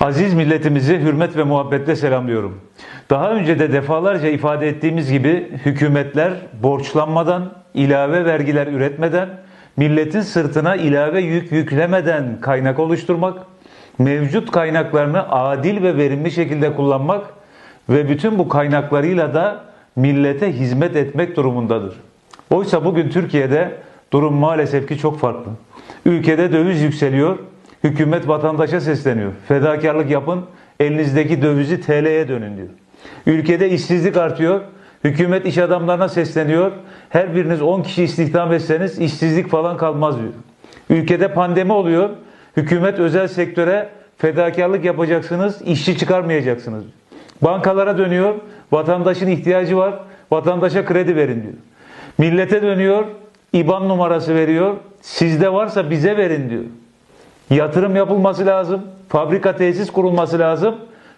Aziz milletimizi hürmet ve muhabbetle selamlıyorum. Daha önce de defalarca ifade ettiğimiz gibi hükümetler borçlanmadan, ilave vergiler üretmeden, milletin sırtına ilave yük yüklemeden kaynak oluşturmak, mevcut kaynaklarını adil ve verimli şekilde kullanmak ve bütün bu kaynaklarıyla da millete hizmet etmek durumundadır. Oysa bugün Türkiye'de durum maalesef ki çok farklı. Ülkede döviz yükseliyor, hükümet vatandaşa sesleniyor. Fedakarlık yapın, elinizdeki dövizi TL'ye dönün diyor. Ülkede işsizlik artıyor, hükümet iş adamlarına sesleniyor. Her biriniz 10 kişi istihdam etseniz işsizlik falan kalmaz diyor. Ülkede pandemi oluyor, hükümet özel sektöre fedakarlık yapacaksınız, işçi çıkarmayacaksınız. Bankalara dönüyor, vatandaşın ihtiyacı var, vatandaşa kredi verin diyor. Millete dönüyor, IBAN numarası veriyor, sizde varsa bize verin diyor. Yatırım yapılması lazım, fabrika tesis kurulması lazım.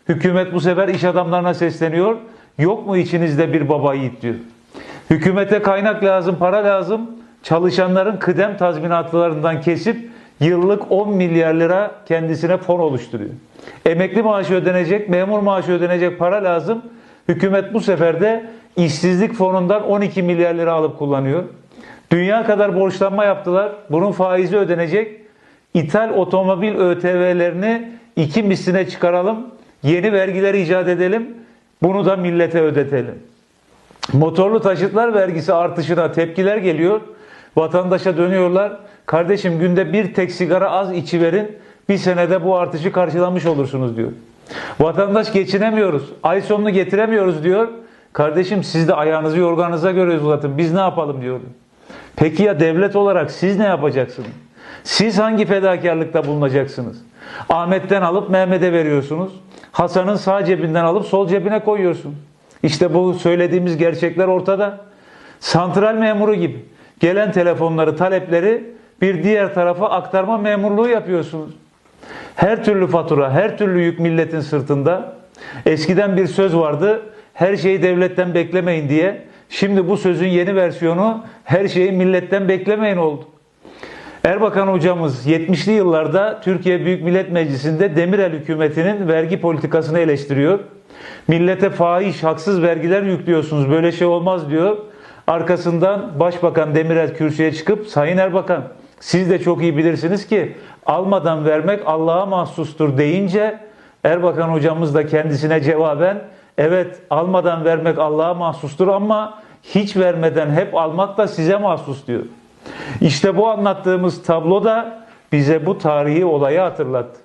Hükümet bu sefer iş adamlarına sesleniyor. Yok mu içinizde bir baba yiğit diyor. Hükümete kaynak lazım, para lazım. Çalışanların kıdem tazminatlarından kesip yıllık 10 milyar lira kendisine fon oluşturuyor. Emekli maaşı ödenecek, memur maaşı ödenecek para lazım. Hükümet bu sefer de işsizlik fonundan 12 milyar lira alıp kullanıyor. Dünya kadar borçlanma yaptılar. Bunun faizi ödenecek. İthal otomobil ÖTV'lerini iki misline çıkaralım. Yeni vergiler icat edelim. Bunu da millete ödetelim. Motorlu taşıtlar vergisi artışına tepkiler geliyor. Vatandaşa dönüyorlar. Kardeşim günde bir tek sigara az içiverin. Bir senede bu artışı karşılamış olursunuz diyor. Vatandaş geçinemiyoruz. Ay sonunu getiremiyoruz diyor. Kardeşim siz de ayağınızı yorganınıza göre uzatın. Biz ne yapalım diyor. Peki ya devlet olarak siz ne yapacaksınız? Siz hangi fedakarlıkta bulunacaksınız? Ahmet'ten alıp Mehmet'e veriyorsunuz. Hasan'ın sağ cebinden alıp sol cebine koyuyorsun. İşte bu söylediğimiz gerçekler ortada. Santral memuru gibi gelen telefonları, talepleri bir diğer tarafa aktarma memurluğu yapıyorsunuz. Her türlü fatura, her türlü yük milletin sırtında. Eskiden bir söz vardı. Her şeyi devletten beklemeyin diye. Şimdi bu sözün yeni versiyonu her şeyi milletten beklemeyin oldu. Erbakan hocamız 70'li yıllarda Türkiye Büyük Millet Meclisi'nde Demirel hükümetinin vergi politikasını eleştiriyor. Millete fahiş, haksız vergiler yüklüyorsunuz, böyle şey olmaz diyor. Arkasından Başbakan Demirel kürsüye çıkıp Sayın Erbakan siz de çok iyi bilirsiniz ki almadan vermek Allah'a mahsustur deyince Erbakan hocamız da kendisine cevaben evet almadan vermek Allah'a mahsustur ama hiç vermeden hep almak da size mahsus diyor. İşte bu anlattığımız tablo da bize bu tarihi olayı hatırlattı.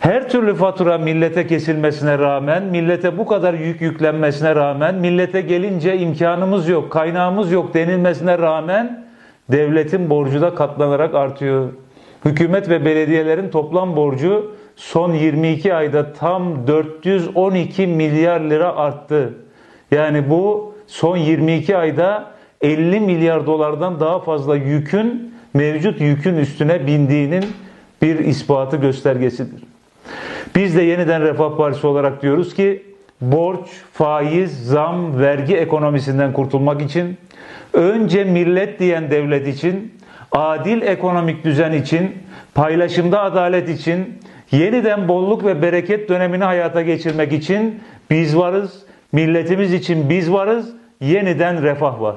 Her türlü fatura millete kesilmesine rağmen, millete bu kadar yük yüklenmesine rağmen, millete gelince imkanımız yok, kaynağımız yok denilmesine rağmen devletin borcu da katlanarak artıyor. Hükümet ve belediyelerin toplam borcu son 22 ayda tam 412 milyar lira arttı. Yani bu son 22 ayda 50 milyar dolardan daha fazla yükün mevcut yükün üstüne bindiğinin bir ispatı göstergesidir. Biz de yeniden Refah Partisi olarak diyoruz ki borç, faiz, zam, vergi ekonomisinden kurtulmak için önce millet diyen devlet için, adil ekonomik düzen için, paylaşımda adalet için, yeniden bolluk ve bereket dönemini hayata geçirmek için biz varız. Milletimiz için biz varız. Yeniden refah var.